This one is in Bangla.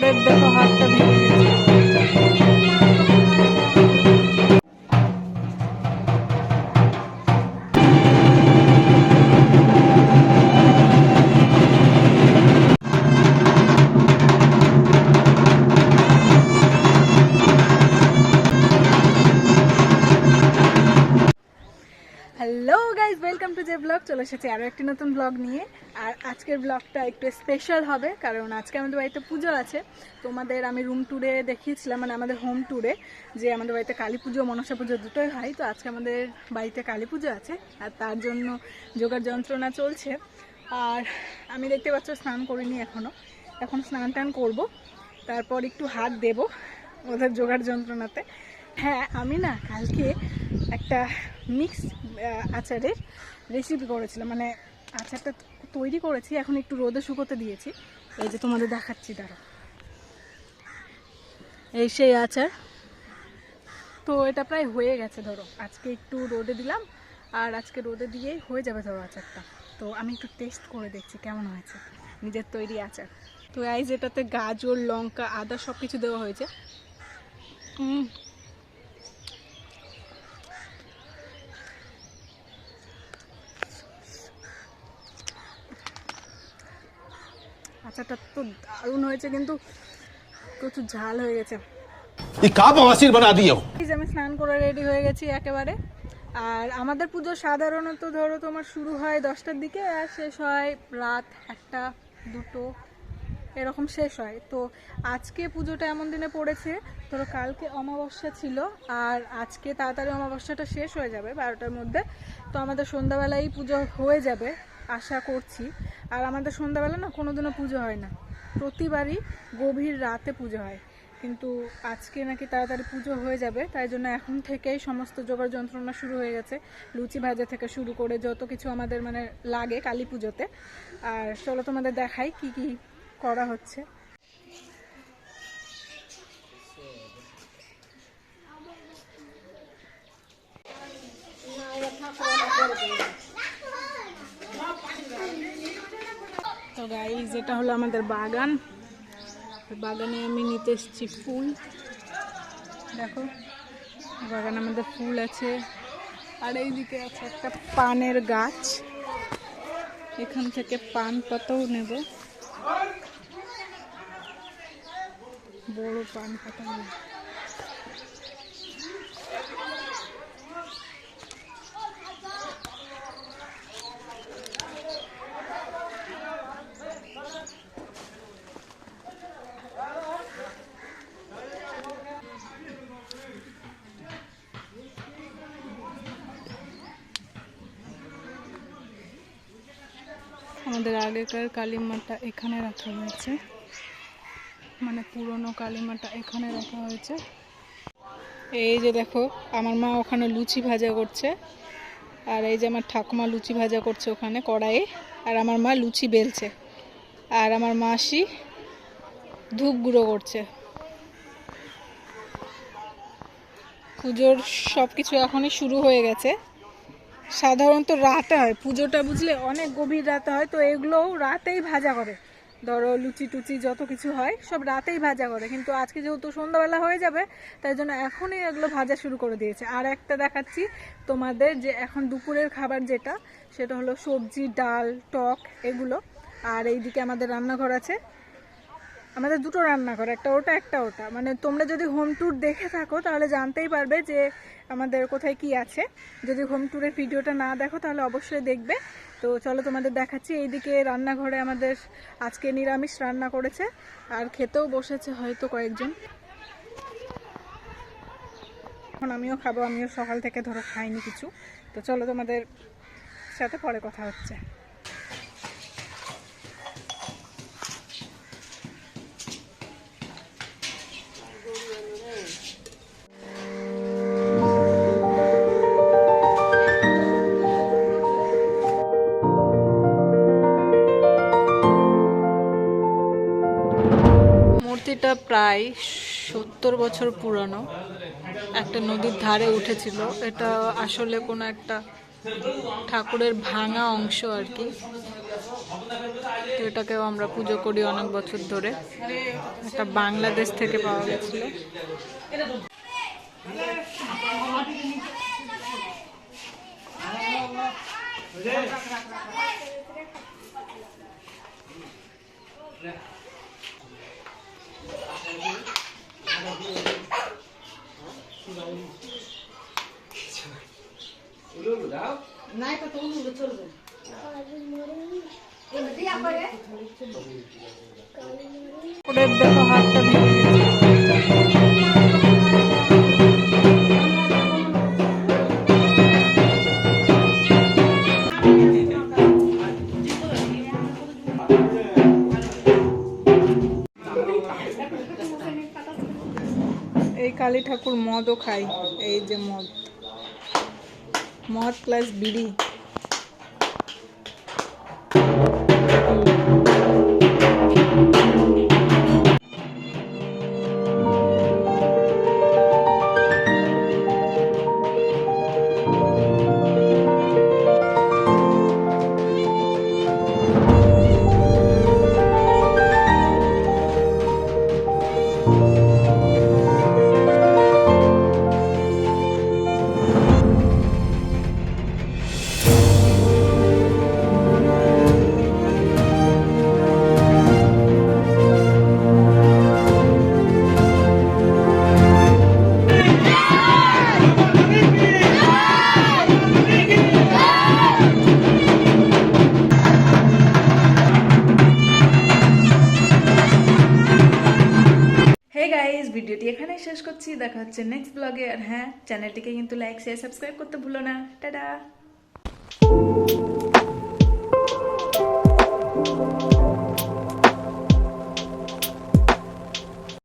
ওদের দেখো হাতটা ভেঙে চলে এসেছি আরও একটি নতুন ব্লগ নিয়ে। আর আজকের ব্লগটা একটু স্পেশাল হবে, কারণ আজকে আমাদের বাড়িতে পুজো আছে। তোমাদের আমি রুম ট্যুরে দেখিয়েছিলাম মানে আমাদের হোম ট্যুরে যে আমাদের বাড়িতে কালী পুজো, মনসা পুজো দুটোই হয়। তো আজকে আমাদের বাড়িতে কালী পুজো আছে, আর তার জন্য যোগার যন্ত্রণা চলছে। আর আমি দেখতে পাচ্ছ স্নান করিনি এখনও এখন স্নান টান করব, তারপর একটু হাত দেব ওদের যোগার যন্ত্রণাতে। হ্যাঁ আমি না কালকে একটা মিক্স আচারের রেসিপি করেছিলাম। মানে আচারটা তৈরি করেছি, এখন একটু রোদে শুকোতে দিয়েছি। এই যে তোমাদের দেখাচ্ছি দাঁড়া এই সেই আচার। তো এটা প্রায় হয়ে গেছে, ধরো। আজকে একটু রোদে দিলাম, আর আজকে রোদে দিয়েই হয়ে যাবে ধরো আচারটা। তো আমি একটু টেস্ট করে দেখছি কেমন হয়েছে নিজের তৈরি আচার। তো এই যেটাতে গাজর, লঙ্কা, আদা সব কিছু দেওয়া হয়েছে। আচারটা তো দারুণ হয়েছে কিন্তু প্রচুর ঝাল হয়ে গেছে। আমি স্নান করে রেডি হয়ে গেছি একেবারে। আর আমাদের পুজো সাধারণত ধরো তোমার শুরু হয় দশটার দিকে আর শেষ হয় রাত একটা দুটো এরকম শেষ হয়। তো আজকে পুজোটা এমন দিনে পড়েছে ধরো কালকে অমাবস্যা ছিল আর আজকে তাড়াতাড়ি অমাবস্যাটা শেষ হয়ে যাবে বারোটার মধ্যে। তো আমাদের সন্ধ্যাবেলায় পুজো হয়ে যাবে আশা করছি। আর আমাদের সন্ধ্যাবেলা না কোনোদিনও পুজো হয় না। প্রতিবারই গভীর রাতে পুজো হয়। কিন্তু আজকে নাকি তাড়াতাড়ি পুজো হয়ে যাবে, তাই জন্য এখন থেকেই সমস্ত জোগাড় যন্ত্রণা শুরু হয়ে গেছে। লুচি ভাজা থেকে শুরু করে যত কিছু আমাদের মানে লাগে কালী পুজোতে। আর চলো তোমাদের দেখাই কি কি করা হচ্ছে। তো গাইজ এটা হলো আমাদের বাগান। বাগানে আমি নিতে এসেছি ফুল। দেখো, বাগানে আমাদের ফুল আছে। আর এইদিকে আছে একটা পানের গাছ। এখান থেকে পান পাতাও নেব। বড় পান পাতা আমাদের আগেকার কালীমাটা এখানে রাখা হয়েছে। মানে পুরনো কালীমাটা এখানে রাখা হয়েছে। এই যে দেখো, আমার মা ওখানে লুচি ভাজা করছে। আর এই যে আমার ঠাকুমা লুচি ভাজা করছে ওখানে কড়াইয়ে। আর আমার মা লুচি বেলছে। আর আমার মাসি ধূপ গুঁড়ো করছে। পুজোর সব কিছু এখনই শুরু হয়ে গেছে। সাধারণত রাতে হয়। পুজোটা বুঝলে অনেক গভীর রাতে হয়, তো এগুলোও রাতেই ভাজা করে। ধরো লুচি টুচি যত কিছু হয়, সব রাতেই ভাজা করে। কিন্তু আজকে যেহেতু সন্ধ্যাবেলা হয়ে যাবে, তাই জন্য এখনই এগুলো ভাজা শুরু করে দিয়েছে। আর একটা দেখাচ্ছি তোমাদের যে এখন দুপুরের খাবার যেটা, সেটা হলো সবজি, ডাল, টক, এগুলো। আর এইদিকে আমাদের রান্নাঘর আছে। আমাদের দুটো রান্নাঘর, একটা ওটা একটা ওটা। মানে তোমরা যদি হোম ট্যুর দেখে থাকো, তাহলে জানতেই পারবে যে আমাদের কোথায় কি আছে। যদি হোম ট্যুরের ভিডিওটা না দেখো, তাহলে অবশ্যই দেখবে। তো চলো তোমাদের দেখাচ্ছি, এইদিকে রান্নাঘরে আমাদের আজকে নিরামিষ রান্না করেছে, আর খেতেও বসেছে হয়তো কয়েকজন। এখন আমিও খাব, আমিও সকাল থেকে ধরো খাইনি কিছু। তো চলো তোমাদের সাথে পরে কথা হচ্ছে। প্রায় সত্তর বছর পুরনো একটা নদীর ধারে উঠেছিল এটা আসলে কোনো একটা ঠাকুরের ভাঙা অংশ আর কি তো এটাকেও আমরা পুজো করি অনেক বছর ধরে এটা বাংলাদেশ থেকে পাওয়া গেছিল দেখো হাতটা ভেঙে গেছে এই কালী ঠাকুর মদও খাই এই যে মদ। মদ প্লাস বিড়ি ভিডিওটি এখানেই শেষ করছি। দেখা হচ্ছে নেক্সট ব্লগে আর হ্যাঁ চ্যানেলটিকে কিন্তু লাইক শেয়ার সাবস্ক্রাইব করতে ভুলো না। টাটা!